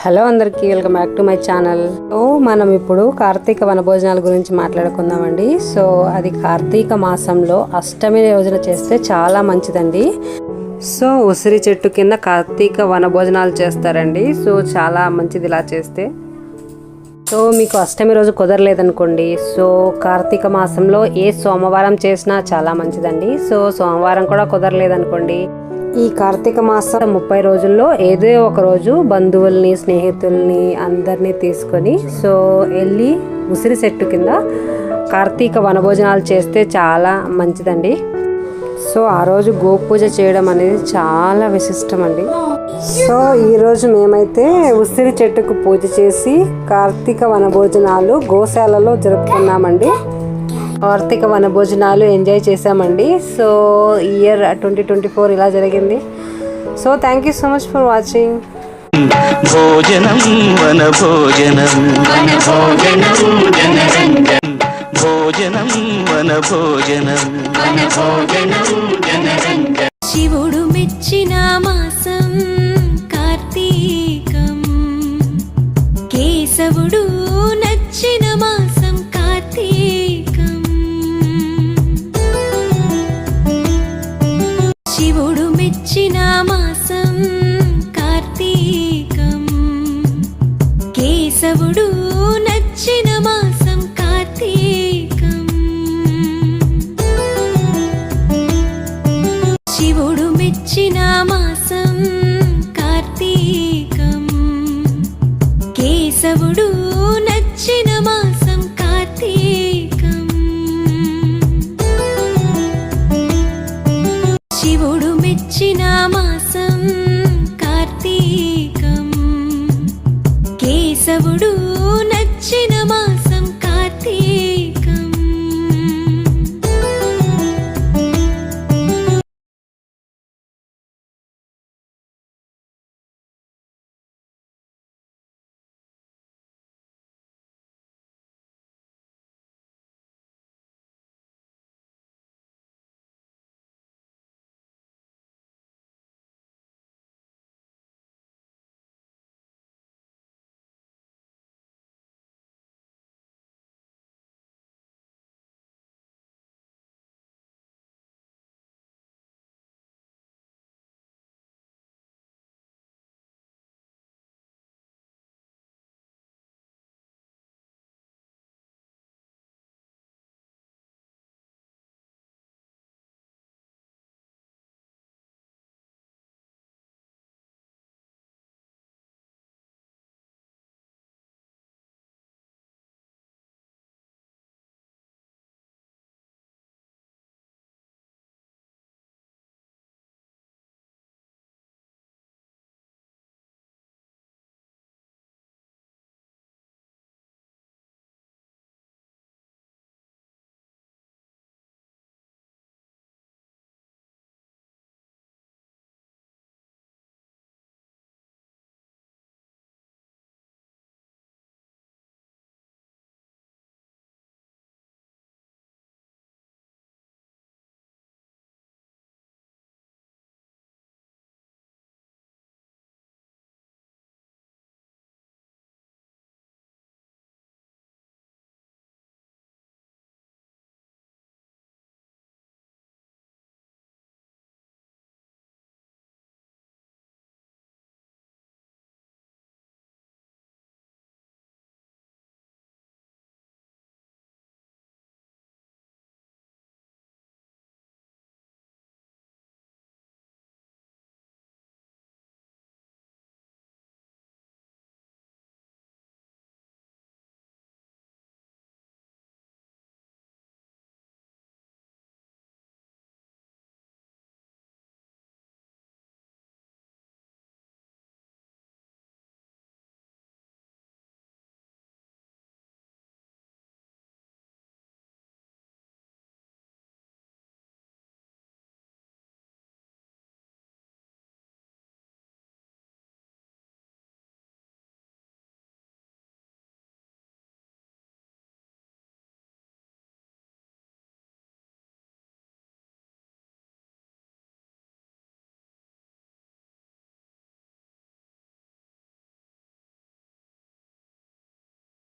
Hello అందరికీ welcome back to my channel. So మనం ఇప్పుడు కార్తీక వనభోజనాల గురించి మాట్లాడుకుందామండి. సో అది కార్తీక మాసంలో అష్టమి రోజున చేస్తే చాలా మంచిదండి. సో ఉసిరి చెట్టు కింద కార్తీక వనభోజనాలు చేస్తారండి. సో చాలా మంచిది ఇలా చేస్తే. సో మీకు అష్టమి రోజు కుదరలేదనుకోండి. సో కార్తీక మాసంలో ఏ సోమవారం చేసినా చాలా మంచిదండి. సో సోమవారం కూడా కుదరలేదనుకోండి. ఈ కార్తీక మాసం ముప్పై రోజుల్లో ఏదో ఒక రోజు బంధువుల్ని స్నేహితుల్ని అందరినీ తీసుకొని సో వెళ్ళి ఉసిరి చెట్టు కింద కార్తీక వనభోజనాలు చేస్తే చాలా మంచిదండి. సో ఆ రోజు గోపూజ చేయడం అనేది చాలా విశిష్టం అండి సో ఈరోజు మేమైతే ఉసిరి చెట్టుకు పూజ చేసి కార్తీక వనభోజనాలు గోశాలలో జరుపుకున్నామండి. కార్తీక వనభోజనాలు ఎంజాయ్ చేసామండి so year twenty twenty four ఇలా జరిగింది. So thank you so much for watching భోజనం వన భోజనం భోజనం వన భోజనం శివుడు మెచ్చిన మాసం కార్తీకం. కేశవుడు కేశవుడు